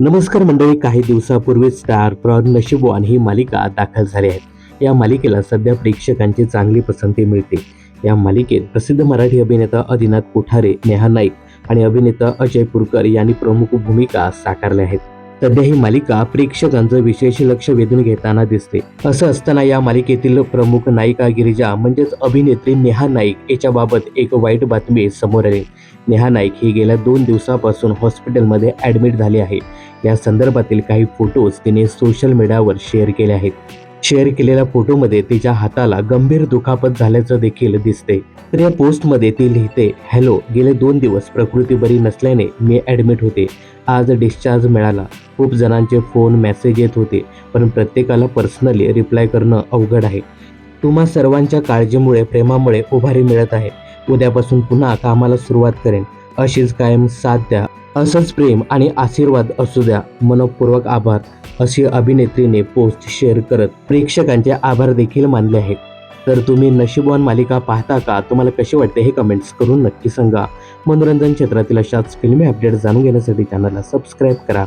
नमस्कार मंडळी काही दिवसापूर्वी स्टार प्रॉर नशिबवान ही मालिका दाखल झाली आहे या मालिकेला सध्या प्रेक्षकांची चांगली पसंती मिळते. या मालिकेत प्रसिद्ध मराठी अभिनेता आदिनाथ कोठारे नेहा नाईक आणि अभिनेता अजय पुरकर यांनी प्रमुख भूमिका साकारल्या आहेत. सध्या ही मालिका प्रेक्षकांचं विशेष लक्ष वेधून घेताना दिसते. असं असताना या मालिकेतील प्रमुख नायिका गिरिजा म्हणजेच अभिनेत्री नेहा नाईक याच्याबाबत एक वाईट बातमी समोर आली. नेहा नाईक ही गेल्या दोन दिवसापासून हॉस्पिटलमध्ये ॲडमिट झाली आहे. या संदर्भातील काही फोटोज तिने सोशल मीडियावर शेअर केले आहेत. शेअर केलेल्या फोटोमध्ये तिच्या हाताला गंभीर दुखापत झाल्याचं देखील दिसते. तर या पोस्टमध्ये ती लिहिते हॅलो गेले दोन दिवस प्रकृती बरी नसल्याने मी ॲडमिट होते. आज डिस्चार्ज मिळाला. खूप जणांचे फोन मेसेज येत होते पण प्रत्येकाला पर्सनली रिप्लाय करणं अवघड आहे. तुम्हा सर्वांच्या काळजीमुळे प्रेमामुळे उभारी मिळत आहे. उद्यापासून पुन्हा कामाला सुरुवात करेन. अशीच कायम साथ द्या. असंच प्रेम आणि आशीर्वाद असू द्या. मनपूर्वक आभार. अशी अभिनेत्रीने पोस्ट शेअर करत प्रेक्षकांचे आभार देखील मानले आहेत. तर तुम्ही नशीबवान मालिका पाहता का? तुम्हाला कशी वाटते हे कमेंट्स करून नक्की सांगा. मनोरंजन क्षेत्रातील अशाच फिल्मी अपडेट जाणून घेण्यासाठी चॅनलला सबस्क्राईब करा.